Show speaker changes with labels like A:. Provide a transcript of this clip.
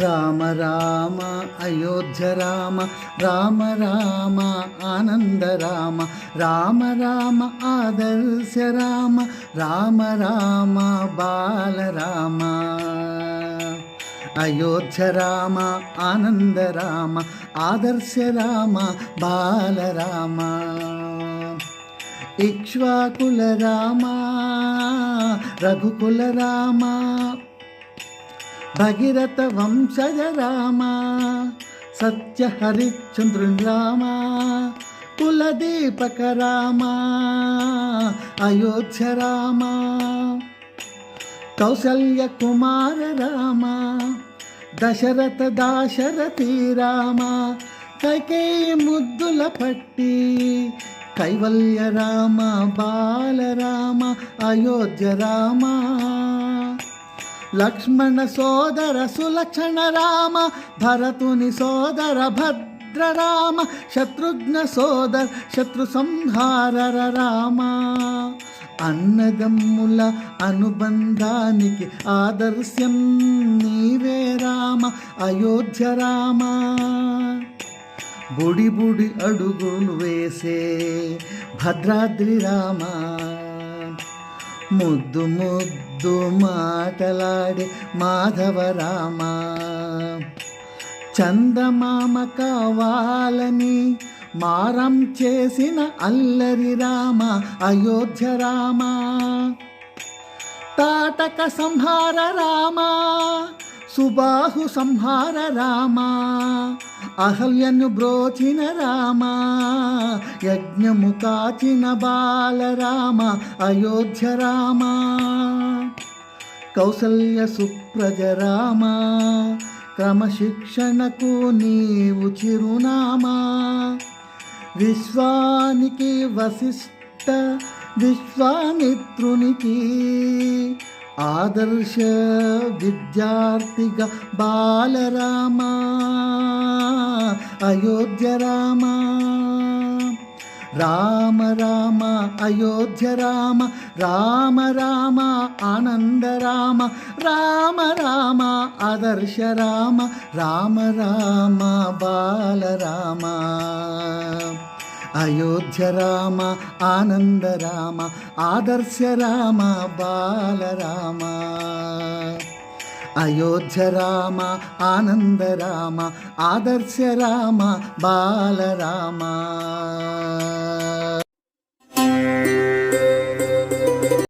A: రామ రామ అయోధ్య రామ రామ రామ ఆనంద రామ రామ రామ ఆదర్శ రామ రామ రామ బాలరామ అయోధ్య రామ ఆనంద రామ ఆదర్శ రామ బాలరామ ఇక్ష్వాకుల రామ రఘుకుల రామ భగీరథ వంశజ రామ సత్య హరిశ్చంద్రుని రామ కులదీపక రామ అయోధ్య రామ కౌసల్య కుమార రామ దశరథ దాశరథి రామ కైకేయి ముద్దుల పట్టి కైవల్య రామ బాల రామ అయోధ్య రామ. లక్ష్మణ సోదర సులక్షణ రామ భరతుని సోదర భద్ర రామ శత్రుఘ్న సోదర శత్రు సంహార రామ. అన్నదమ్ముల అనుబంధానికి ఆదర్శం నీవే రామ అయోధ్య రామ. బుడి బుడి అడుగులు వేసే భద్రాద్రి రామా. ముద్దు ముద్దు మాటలాడే మాధవరామ. చందమామ కావాలని మారం చేసిన అల్లరి రామ అయోధ్య రామ. తాటక సంహార రామ సుబాహు సంహార రామ అహల్యను బ్రోచిన రామ యజ్ఞము కాచిన బాలరామ అయోధ్య రామ కౌసల్య సుప్రజ రామ క్రమశిక్షణకు నీవు చిరునామా విశ్వానికి వశిష్ట విశ్వామిత్రునికి ఆదర్శ విద్యార్థిగా బాలరామ అయోధ్య రామ. రామ రామ అయోధ్య రామ రామ రామ ఆనంద రామ రామ రామ ఆదర్శ రామ రామ రామ బాలరామ. అయోధ్య రామ ఆనంద రామ ఆదర్శ రామ బాలరామ అయోధ్య రామ ఆనంద రామ ఆదర్శ రామ బాలరామ